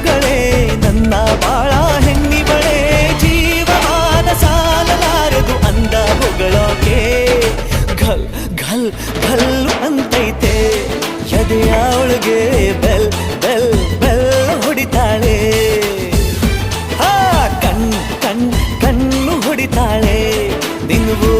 ಮಗಳೇ, ನನ್ನ ಬಾಳ ಹೆಣ್ಣಿವಳೆ ಜೀವಮಾನ ಸಾಲಲಾರದು ಅಂದ ಹೊಗಳೋಕೆ. ಘಲ್ ಘಲ್ ಘಲ್ ಅಂತೈತೆ, ಎದೆಯ ಅವಳಿಗೆ ಬೆಲ್ ಬೆಲ್ ಬೆಲ್ ಹೊಡಿತಾಳೆ. ಕಣ್ ಕಣ್, ಕಣ್ಣು ಹೊಡಿತಾಳೆ, ನಿನ್ಗೂ